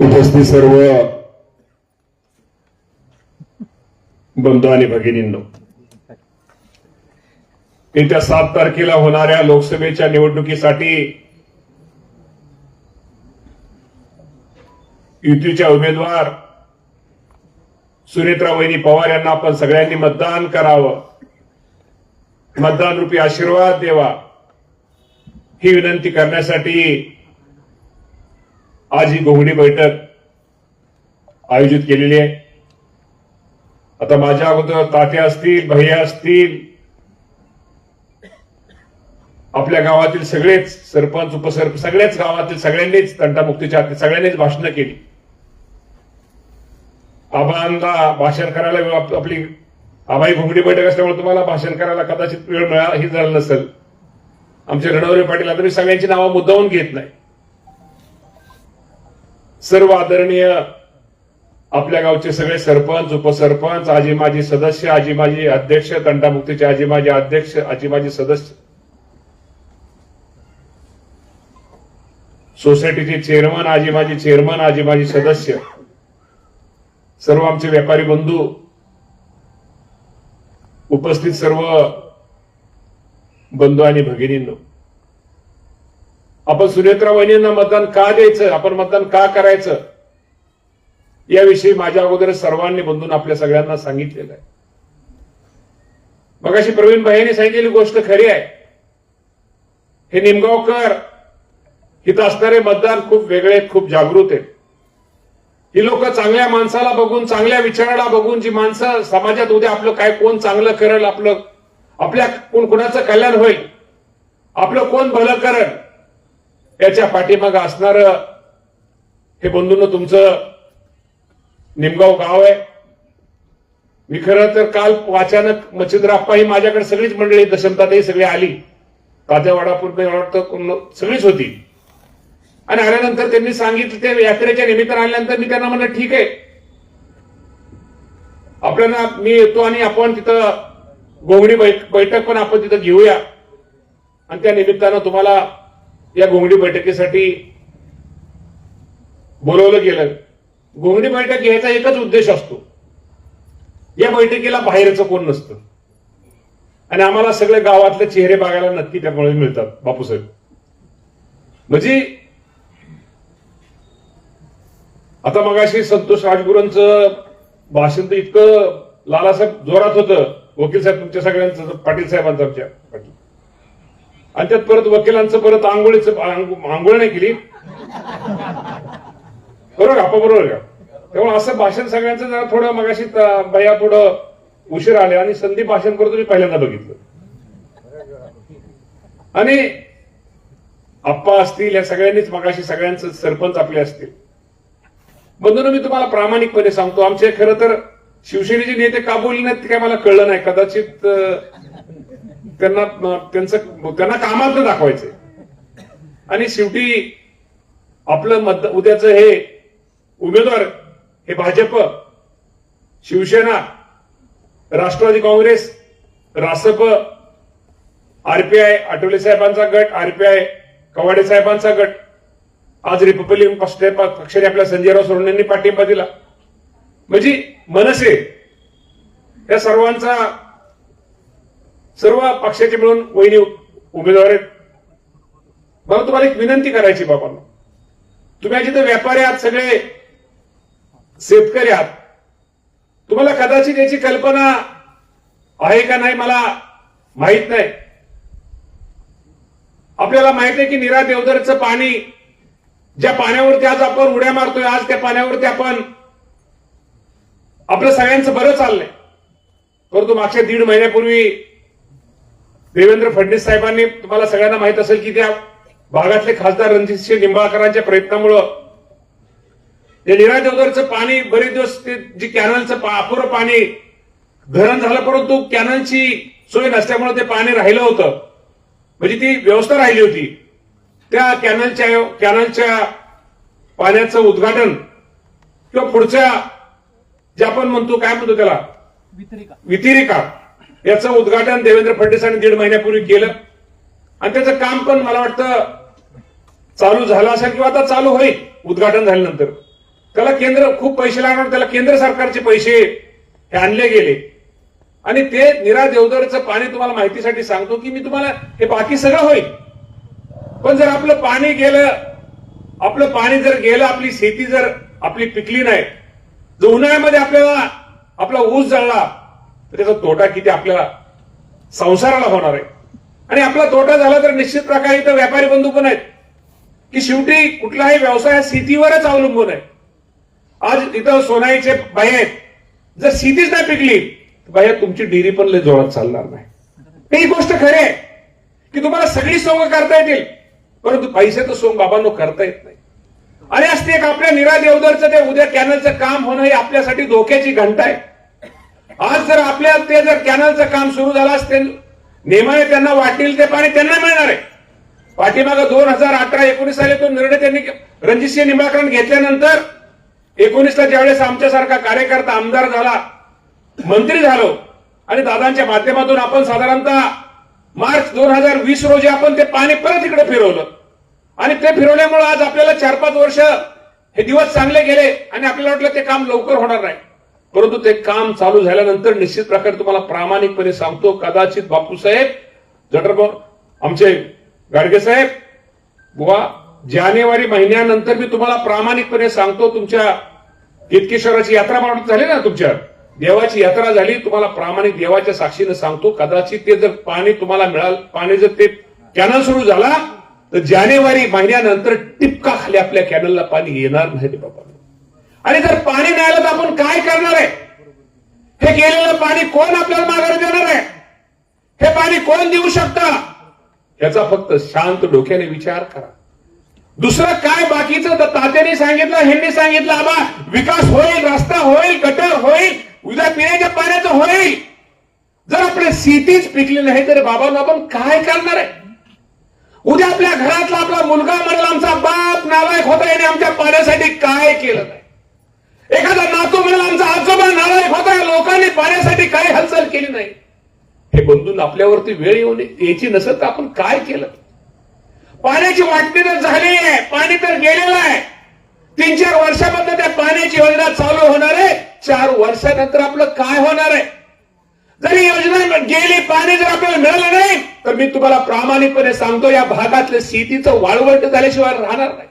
उपस्थित सर्व बंधू आणि भगिनींनो येत्या सात तारखेला होणाऱ्या लोकसभेच्या निवडणुकीसाठी युतीच्या उमेदवार सुनेत्रा वहिनी पवार यांना आपण सगळ्यांनी मतदान करावं. मतदान रूपी आशीर्वाद देवा. ही विनंती करण्यासाठी आज ही घोंगडी बैठक आयोजित केलेली आहे. आता माझ्या अगोदर तात्या असतील भैया असतील आपल्या गावातील सगळेच सरपंच उपसरपंच सगळ्याच गावातील सगळ्यांनीच तंटामुक्तीच्या हाती सगळ्यांनीच भाषणं केली. आबांना भाषण करायला वेळ आपली आबाई घोंगडी बैठक असल्यामुळे तुम्हाला भाषण करायला कदाचित वेळ मिळाला ही झालं नसेल. आमचे रणवरे पाटील आता मी सगळ्यांची नावं मुद्दावून घेत नाही. सर्व आदरणीय आपल्या गावचे सगळे सरपंच उपसरपंच आजी माजी सदस्य आजी माजी अध्यक्ष तंटामुक्तीचे आजी माजी अध्यक्ष आजी माजी सदस्य. सोसायटीचे चेअरमन आजी माजी चेअरमन आजी माजी सदस्य. सर्व आमचे व्यापारी बंधू. उपस्थित सर्व बंधू आणि भगिनींनो आपण सुनेत्रा वहिनींना मतदान का द्यायचं आपण मतदान का करायचं याविषयी माझ्या अगोदर सर्वांनी बंधून आपल्या सगळ्यांना सांगितलेलं आहे. मग अशी प्रवीण भाईंनी सांगितलेली गोष्ट खरी आहे. हे निमगावकर इथं असणारे मतदार खूप वेगळे आहेत खूप जागृत आहेत. ही लोक चांगल्या माणसाला बघून चांगल्या विचाराला बघून जी माणसं समाजात उद्या आपलं काय कोण चांगलं करेल आपलं आपल्या कोण कुणाचं कल्याण होईल? आपलं कोण भलं करण याच्या पाठीमागं असणार हे बंधून तुमचं निमगाव गाव आहे. मी खरं तर काल अचानक मच्छिंद्राप्पा ही माझ्याकडे सगळीच मंडळी दशमतातही सगळी आली. तात्या वाटतं सगळीच होती. आणि आल्यानंतर त्यांनी सांगितलं ते यात्रेच्या निमित्तानं आल्यानंतर मी त्यांना म्हणलं ठीक आहे. आपल्याला मी येतो आणि आपण तिथं गोंगडी बैठक पण आपण तिथं घेऊया. आणि त्या निमित्तानं तुम्हाला या गोंगडी बैठकीसाठी बोलवलं गेलं. गोंगडी बैठक घ्यायचा एकच उद्देश असतो. या बैठकीला बाहेरचं कोण नसतं. आणि आम्हाला सगळे गावातले चेहरे बघायला नक्की त्यामुळे मिळतात बापूसाहेब. म्हणजे आता मगाशी संतोष राजगुरूंचं भाषण तर इतकं लालासाहेब जोरात होतं. वकील साहेब तुमच्या सगळ्यांचं पाटील साहेबांचं आमच्या पाटील आणि त्यात परत वकिलांचं परत आंघोळीचं आंघोळ नाही केली. बरोबर का बरोबर का? त्यामुळे असं भाषण सगळ्यांचं जरा थोडं मगाशी बया भैया उशीर आले आणि संधी भाषण करतो मी पहिल्यांदा बघितलं. आणि आप्पा असतील या सगळ्यांनीच मगाशी सगळ्यांचं सरपंच आपले असतील. बंधून मी तुम्हाला प्रामाणिकपणे सांगतो आमचे खरं तर शिवसेनेचे नेते का बोलले नाहीत ते काय मला कळलं नाही. कदाचित त्यांना त्यांचं त्यांना कामात दाखवायचंय आणि शेवटी आपलं मत उद्याचं हे उमेदवार हे भाजप शिवसेना राष्ट्रवादी काँग्रेस रासप आरपीआय आठवले साहेबांचा गट आरपीआय कवाडे साहेबांचा गट आज रिपब्लिकन पक्षाने आपल्या संजयराव सोडून यांनी पाठिंबा दिला. म्हणजे मनसे या सर्वांचा सर्व पक्षाचे मिळून वहिनी उमेदवार आहेत. मला तुम्हाला एक विनंती करायची बाबांना. तुम्ही आज व्यापारी आहात सगळे शेतकरी आहात. तुम्हाला कदाचित याची कल्पना आहे का नाही मला माहीत नाही. आपल्याला माहीत आहे की निरा देवदरचं पाणी ज्या पाण्यावरती आज आपण उड्या मारतोय आज त्या पाण्यावरती आपण आपलं सगळ्यांचं बरं चाललंय. परंतु मागच्या दीड महिन्यापूर्वी देवेंद्र फडणवीस साहेबांनी तुम्हाला सगळ्यांना माहीत असेल की त्या भागातले खासदार रणजितसिंह निंबाळकरांच्या प्रयत्नामुळं ते निरा देवदरचं पाणी बरेच दिवस ते जी कॅनलचं पा- अपुरं पाणी धरण झालं परंतु कॅनलची सोय नसल्यामुळे ते पाणी राहिलं होतं. म्हणजे ती व्यवस्था राहिली होती. त्या कॅनलच्या कॅनलच्या पाण्याचं उद्घाटन किंवा पुढच्या जे आपण म्हणतो काय म्हणतो त्याला? वितरिका. याचं उद्घाटन देवेंद्र फडणवीसांनी दीड महिन्यापूर्वी केलं. आणि त्याचं काम पण मला वाटतं चालू झाला असेल किंवा आता चालू होईल उद्घाटन झाल्यानंतर. त्याला केंद्र खूप पैसे लागणार त्याला केंद्र सरकारचे पैसे हे आणले गेले. आणि ते निरा देवदरचं पाणी तुम्हाला माहितीसाठी सांगतो की मी तुम्हाला हे बाकी सगळं होईल. पण जर आपलं पाणी गेलं आपलं पाणी जर गेलं आपली शेती जर आपली पिकली नाही जर उन्हाळ्यामध्ये आपल्याला आपला ऊस जळला तर त्याचा तोटा किती आपल्याला संसाराला होणार आहे. आणि आपला तोटा झाला तर निश्चित प्रकारे इथं व्यापारी बंधू पण आहेत की शेवटी कुठलाही व्यवसाय हा शेतीवरच अवलंबून आहे. आज इथं सोनाईचे बाई आहेत जर शेतीच नाही पिकली तर बाया तुमची डिरी पण लय जोरात चालणार नाही. ही गोष्ट खरी आहे की तुम्हाला सगळी सोंग करता येतील परंतु पैशाचं सोंग बाबांनो करता येत नाही. आणि असते एक आपल्या निरा देवदरचं ते उद्या कॅनलचं काम होणं ही आपल्यासाठी धोक्याची घंटा आहे. आज जर आपल्या ते जर कॅनलचं काम सुरू झालं असतील नेमाने त्यांना वाटेल ते पाणी त्यांना मिळणार आहे. पाठीमागं दोन हजार अठरा एकोणीस साली तो निर्णय त्यांनी रणजितसिंह निंबाळकरण घेतल्यानंतर एकोणीसला ज्यावेळेस आमच्यासारखा कार्यकर्ता आमदार झाला मंत्री झालो आणि दादांच्या माध्यमातून आपण साधारणतः मार्च दोन हजार वीस रोजी आपण ते पाणी परत इकडे फिरवलं. आणि ते फिरवल्यामुळे आज आपल्याला चार पाच वर्ष हे दिवस चांगले गेले आणि आपल्याला वाटलं ते काम लवकर होणार नाही. परंतु ते काम चालू झाल्यानंतर निश्चित प्रकारे तुम्हाला प्रामाणिकपणे सांगतो कदाचित बापूसाहेब जटरबॉ आमचे गाडगे साहेब बुवा जानेवारी महिन्यानंतर मी तुम्हाला प्रामाणिकपणे सांगतो तुमच्या कितकेश्वराची यात्रा म्हणून झाली ना तुमच्या? देवाची यात्रा झाली तुम्हाला प्रामाणिक देवाच्या साक्षीनं सांगतो कदाचित ते जर पाणी तुम्हाला मिळाल पाणी जर ते कॅनल सुरू झाला तर जानेवारी महिन्यानंतर टिपका खाली आपल्या कॅनलला पाणी येणार नाही रे बाबा. आणि जर पाणी नाही आलं तर आपण काय करणार आहे? हे गेलेलं पाणी कोण आपल्याला माघारी देणार आहे? हे पाणी कोण देऊ शकता? याचा फक्त शांत डोक्याने विचार करा. दुसरं काय बाकीचं? तर तात्याने सांगितलं ह्यांनी सांगितलं आबा विकास होईल रस्ता होईल गटर होईल उद्या पिण्याच्या पाण्याचं होईल. जर आपल्या शेतीच पिकली नाही तर बाबांनो आपण काय करणार आहे? उद्या आपल्या घरातला आपला मुलगा म्हणेल आमचा बाप नालायक होता याने आमच्या पाण्यासाठी काय केलं नाही? एखादा नातू म्हणेल आमचा आजोबा नालायक होता या लोकांनी पाण्यासाठी काय हालचाल केली नाही. हे बंधून आपल्यावरती वेळ येऊन याची नसत तर आपण काय केलं? पाण्याची वाटणी तर झाली आहे पाणी तर गेलेलं आहे. तीन चार वर्षामध्ये त्या पाण्याची योजना चालू होणार आहे. चार वर्षानंतर आपलं काय होणार आहे? जरी योजना गेली पाणी जर आपल्याला मिळालं नाही तर मी तुम्हाला प्रामाणिकपणे सांगतो या भागातलं शेतीचं वाळवंट झाल्याशिवाय राहणार नाही.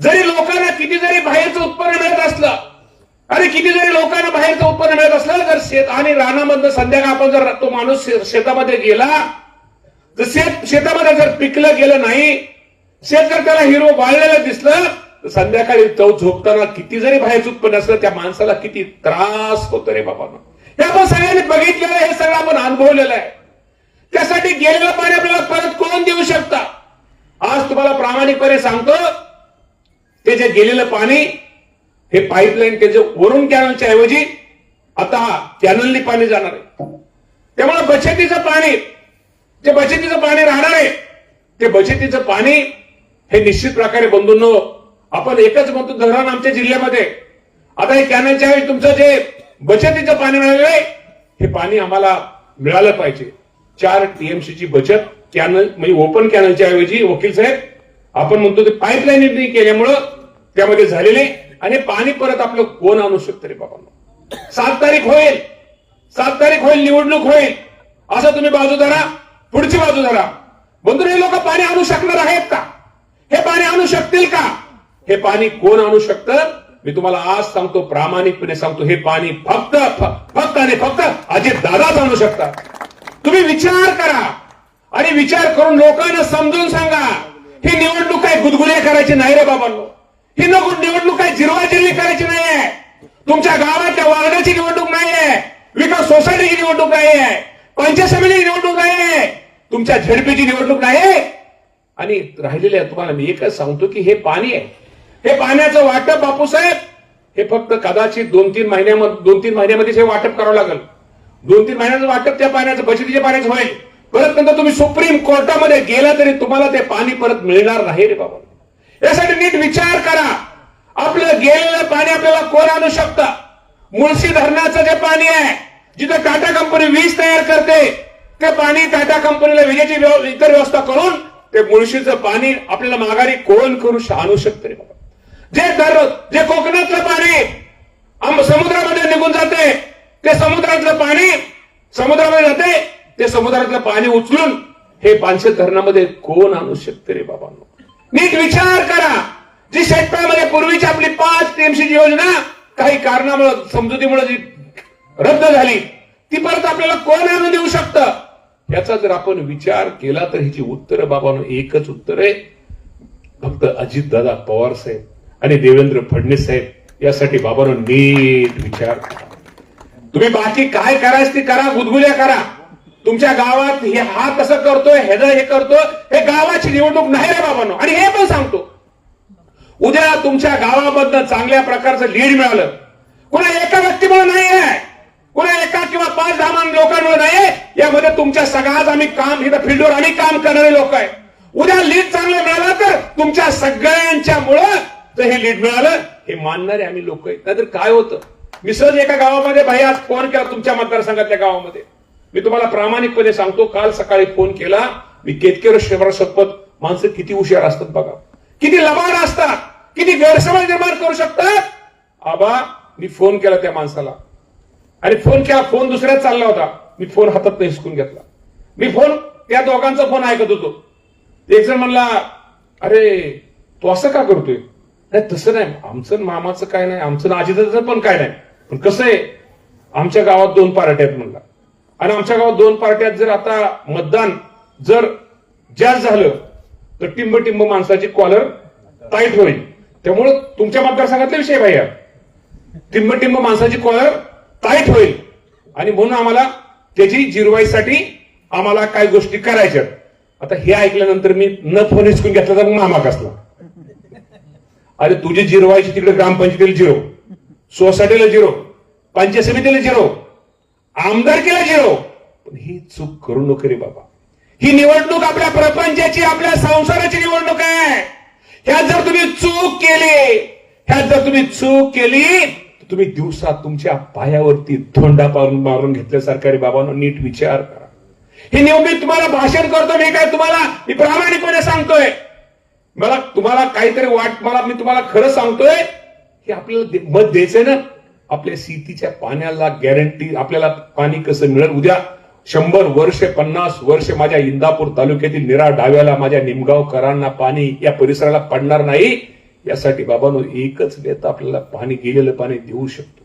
जरी लोकांना किती जरी बाहेरचं उत्पन्न मिळत असलं आणि किती जरी लोकांना बाहेरचं उत्पन्न मिळत असलं जर शेत आणि रानामधनं संध्याकाळ आपण जर तो माणूस शेतामध्ये गेला तर शेत शेतामध्ये जर पिकलं गेलं नाही शेत जर त्याला हिरो वाळलेलं दिसलं तर संध्याकाळी तो झोपताना किती जरी बाहेरचं उत्पन्न असलं त्या माणसाला किती त्रास होतो रे बाबा. हे आपण सगळ्यांनी बघितलेलं हे सगळं आपण अनुभवलेलं आहे. त्यासाठी गेलेलं पाणी आपल्याला परत कोण देऊ शकता? आज तुम्हाला प्रामाणिकपणे सांगतो ते जे गेलेलं पाणी हे पाईपलाईन ते जे वरून कॅनलच्या ऐवजी आता कॅनलनी पाणी जाणार आहे. त्यामुळे बचतीचं पाणी जे बचतीचं पाणी राहणार आहे ते बचतीचं पाणी हे निश्चित प्रकारे बंधून आपण एकच म्हणतो धरण आमच्या जिल्ह्यामध्ये. आता हे कॅनलच्या ऐवजी तुमचं जे बचतीचं पाणी मिळालं नाही हे पाणी आम्हाला मिळालं पाहिजे. चार टीएमसीची बचत कॅनल म्हणजे ओपन कॅनलच्या ऐवजी वकील साहेब आपण म्हणतो ते पाईपलाईन केल्यामुळं त्यामध्ये झालेले आणि पाणी परत आपलं कोण आणू शकतं रे बाबा? सात तारीख होईल. सात तारीख होईल निवडणूक होईल. असं तुम्ही बाजू धरा. पुढची बाजू धरा. बंधू हे लोक पाणी आणू शकणार आहेत का? हे पाणी आणू शकतील का? हे पाणी कोण आणू शकतं? मी तुम्हाला आज सांगतो प्रामाणिकपणे सांगतो हे पाणी फक्त फक्त आणि फक्त अजित दादाच आणू शकतात. तुम्ही विचार करा आणि विचार करून लोकांना समजून सांगा ही निवडणूक काय गुदगुल्या करायची नाही रे बाबांनो. ही नको निवडणूक काय जिरवाजिरवी करायची नाहीये. तुमच्या गावाच्या वार्डाची निवडणूक नाहीये. विकास सोसायटीची निवडणूक नाहीये. पंचायत समितीची निवडणूक नाहीये. तुमच्या झडपीची निवडणूक नाही आणि राहिलेल्या तुम्हाला मी एकच सांगतो की हे पाणी आहे. हे पाण्याचं वाटप बापूसाहेब हे फक्त कदाचित दोन तीन महिन्यामध्ये दोन तीन महिन्यामध्ये हे वाटप करावं लागेल. दोन तीन महिन्याचं वाटप त्या पाण्याचं बचतीच्या पाण्याचं होईल. परत नंतर तुम्ही सुप्रीम कोर्टामध्ये गेला तरी तुम्हाला ते पाणी परत मिळणार नाही रे बाबा. यासाठी नीट विचार करा. आपलं गेलेलं पाणी आपल्याला कोण आणू शकतं? मुळशी धरणाचं जे पाणी आहे जिथं टाटा कंपनी वीज तयार करते ते पाणी टाटा कंपनीला विजेची व्यव- इतर व्यवस्था करून ते मुळशीचं पाणी आपल्याला माघारी कोण करू आणू शकतं रे बाबा? जे दर जे कोकणातलं पाणी समुद्रामध्ये निघून जाते ते समुद्रातलं पाणी समुद्रामध्ये जाते ते समुद्रातलं पाणी उचलून हे पानशे धरणामध्ये कोण आणू शकते रे बाबांनो? नीट विचार करा. जी शेतकऱ्यामध्ये पूर्वीची आपली पाच टीएमसीची योजना काही कारणामुळे समजुतीमुळे जी रद्द झाली ती परत आपल्याला कोण आणून देऊ शकतं? याचा जर आपण विचार केला तर हिची उत्तर बाबांनो एकच उत्तर आहे. फक्त अजितदादा पवार साहेब आणि देवेंद्र फडणवीस साहेब यासाठी बाबांनो नीट विचार. करा तुम्ही बाकी काय करायचं ते करा गुदगुल्या करा. तुमच्या गावात हे हा कसं करतोय ह्याचं हे करतोय हे गावाची निवडणूक नाही रे बाबांनो. आणि हे पण सांगतो. उद्या तुमच्या गावामधनं चांगल्या प्रकारचं लीड मिळालं. कुणा एका व्यक्तीमुळे नाही आहे कुणा एका किंवा पाच दहा लोकांमुळे नाही यामध्ये तुमच्या सगळ्याच आम्ही काम इथं फील्डवर आम्ही काम करणारे लोक आहे. उद्या लीड चांगलं मिळालं तर तुमच्या सगळ्यांच्या मुळे तर हे लीड मिळालं हे मानणारे आम्ही लोक आहेत. नाहीतर काय होतं? मी सहज एका गावामध्ये भाई आज फोन केला तुमच्या मतदारसंघातल्या गावामध्ये. मी तुम्हाला प्रामाणिकपणे सांगतो काल सकाळी फोन केला मी केतकेर शहर शपथ माणसं किती हुशार असतात बघा. किती लबाड असतात किती गैरसमज निर्माण करू शकतात. आबा मी फोन केला त्या माणसाला. आणि फोन केला फोन दुसऱ्यात चालला होता. मी फोन हातात नाही हिसकून घेतला. मी फोन त्या दोघांचा फोन ऐकत होतो. एक जण म्हणला अरे तू असं का करतोय? नाही तसं नाही. आमचं मामाचं काय नाही. आमचं आजीचं पण काय नाही. पण कसं आहे आमच्या गावात दोन पार्ट्या आहेत म्हणला. आणि आमच्या गावात दोन पार्ट्यात जर आता मतदान जर जास्त झालं तर टिंब टिंब माणसाची कॉलर टाईट होईल. त्यामुळं तुमच्या मतदारसंघातला विषय भैया टिंब टिंब माणसाची कॉलर टाईट होईल. आणि म्हणून आम्हाला त्याची जिरवाईसाठी आम्हाला काही गोष्टी करायच्या आता हे ऐकल्यानंतर मी न फोन हिसकून घेतला तर मामा कसला? अरे तुझी जिरवायची तिकडे ग्रामपंचायतीला जिरो. सोसायटीला जिरो. पंचायत समितीला जिरो. आमदारकीला जिरो. पण ही चूक करू नको रे बाबा. ही निवडणूक आपल्या प्रपंचाची आपल्या संसाराची निवडणूक आहे. ह्यात जर तुम्ही चूक केली ह्यात जर तुम्ही चूक केली तर तुम्ही दिवसात तुमच्या पायावरती धोंडा पारून मारून घेतल्यासारखा रे बाबांनो नीट विचार करा. ही निवडणूक तुम्हाला भाषण करतो मी काय तुम्हाला मी प्रामाणिकपणे सांगतोय. मला तुम्हाला काहीतरी वाट मला मी तुम्हाला खरं सांगतोय हे आपल्याला मत द्यायचंय ना? आपल्या शेतीच्या पाण्याला गॅरंटी आपल्याला पाणी कसं मिळेल? उद्या शंभर वर्ष पन्नास वर्ष माझ्या इंदापूर तालुक्यातील निरा डाव्याला माझ्या निमगावकरांना पाणी या परिसराला पडणार नाही. यासाठी बाबांनो एकच नेता आपल्याला पाणी गेलेलं पाणी देऊ शकतो.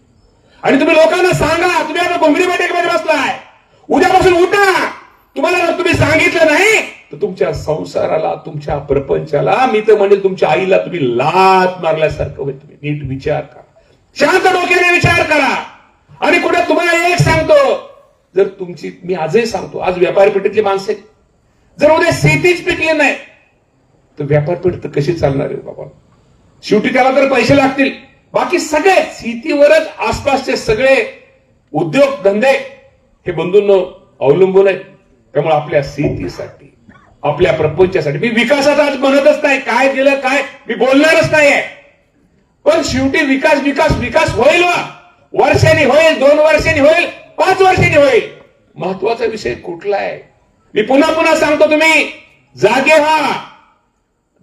आणि तुम्ही लोकांना सांगा तुम्ही आता घोंगडी बैठकीमध्ये बसलाय. उद्यापासून उठा. तुम्हाला तुम्ही सांगितलं नाही तर तुमच्या संसाराला तुमच्या प्रपंचाला मी तर म्हणेल तुमच्या आईला तुम्ही लात मारल्यासारखं होईल तुम्ही. नीट विचार करा. शांत डोक्याने विचार करा. आणि कुठे तुम्हाला एक सांगतो जर तुमची मी आजही सांगतो आज व्यापारपेठेतली माणसं माणसे जर उद्या शेतीच पिकले नाही तर व्यापारपेठ तर कशी चालणार आहे बाबा? शेवटी त्याला तर पैसे लागतील. बाकी सगळे शेतीवरच आसपासचे सगळे उद्योग धंदे हे बंधूंनो अवलंबून आहेत. त्यामुळे आपल्या शेतीसाठी आपल्या प्रपंचासाठी. मी विकासाचा आज म्हणतच नाही. काय दिलं काय? मी बोलणारच नाहीये. पण शेवटी विकास विकास विकास होईल वा. वर्षांनी होईल दोन वर्षांनी होईल पाच वर्षांनी होईल. महत्त्वाचा विषय कुठला आहे? मी पुन्हा पुन्हा सांगतो तुम्ही. जागे व्हा.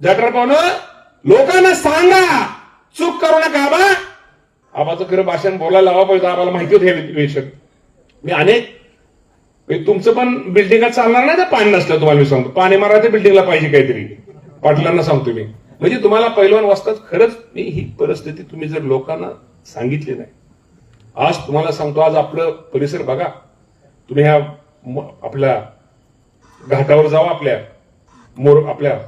जटर पाहुणं लोकांना सांगा. चूक करू नका आबा. आबाचं खरं भाषण बोलायला हवा पाहिजे आम्हाला माहिती होते हे विषय मी अनेक म्हणजे तुमचं पण बिल्डिंगात चालणार नाही तर पाणी नसलं तुम्हाला मी सांगतो. पाणी मारा ते बिल्डिंगला पाहिजे काहीतरी. पाटलांना सांगतो मी. म्हणजे तुम्हाला पहिलवान वाजतात खरंच मी ही परिस्थिती तुम्ही जर लोकांना सांगितली नाही. आज तुम्हाला सांगतो आज आपलं परिसर बघा. तुम्ही ह्या आपल्या घाटावर जावा आपल्या. मोर आपल्या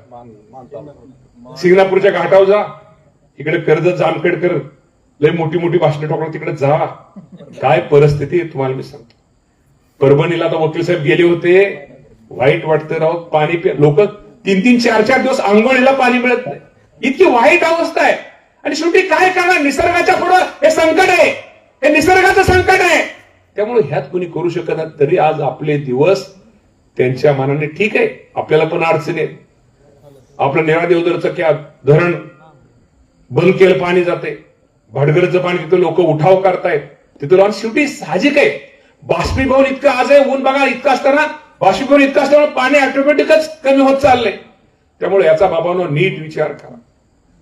सिंगणापूरच्या घाटावर जा. इकडे कर्जत जामखेडकर लय मोठी मोठी भाषणं ठोकणार तिकडे जा. काय परिस्थिती आहे तुम्हाला मी सांगतो. परभणीला तर वकील साहेब गेले होते. वाईट वाटतं राव. पाणी लोक तीन तीन चार चार दिवस आंघोळीला पाणी मिळत नाही. इतकी वाईट अवस्था आहे. आणि शेवटी काय करणार? निसर्गाच्या पुढं हे संकट आहे. हे निसर्गाचं संकट आहे. त्यामुळे ह्यात कोणी करू शकत नाही. तरी आज आपले दिवस त्यांच्या मनाने ठीक आहे. आपल्याला पण अडचणी आहे आपलं नेरा देवदरचं क्या धरण बंद केलं पाणी जाते भाटगरचं पाणी तिथं लोक उठाव करतायत. तिथं राहून शेवटी साहजिक आहे. बाष्पीभवन इतकं आज आहे ऊन बघा इतकं असताना बाष्पीभवन इतकं असताना पाणी ऑटोमॅटिकच कमी होत चाललंय. त्यामुळे याचा बाबांनो नीट विचार करा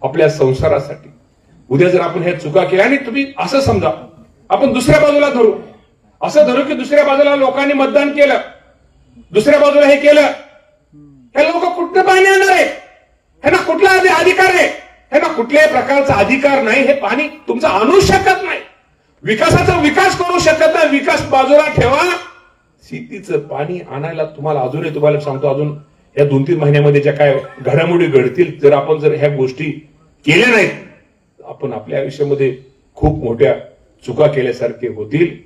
आपल्या संसारासाठी. उद्या जर आपण ह्या चुका केल्या आणि तुम्ही असं समजा आपण दुसऱ्या बाजूला धरू. असं धरू की दुसऱ्या बाजूला लोकांनी मतदान केलं दुसऱ्या बाजूला हे केलं हे लोक कुठनं पाणी आणणार आहे? ह्यांना कुठला अधिकार आहे? ह्यांना कुठल्याही प्रकारचा अधिकार नाही हे पाणी तुमचं आणू शकत नाही. विकासाचा विकास करू शकत नाही. विकास बाजूला ठेवा. शेतीचं पाणी आणायला तुम्हाला अजूनही तुम्हाला सांगतो अजून या दोन तीन महिन्यामध्ये ज्या काय घडामोडी घडतील जर आपण जर ह्या गोष्टी केल्या नाहीत आपण आपल्या आयुष्यामध्ये खूप मोठ्या चुका केल्यासारखे होतील.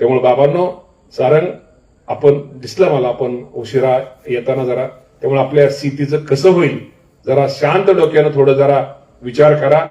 त्यामुळे बाबांनो सारंग आपण दिसला मला आपण उशिरा येताना जरा त्यामुळे आपल्या स्थितीचं कसं होईल जरा शांत डोक्यानं थोडं जरा विचार करा.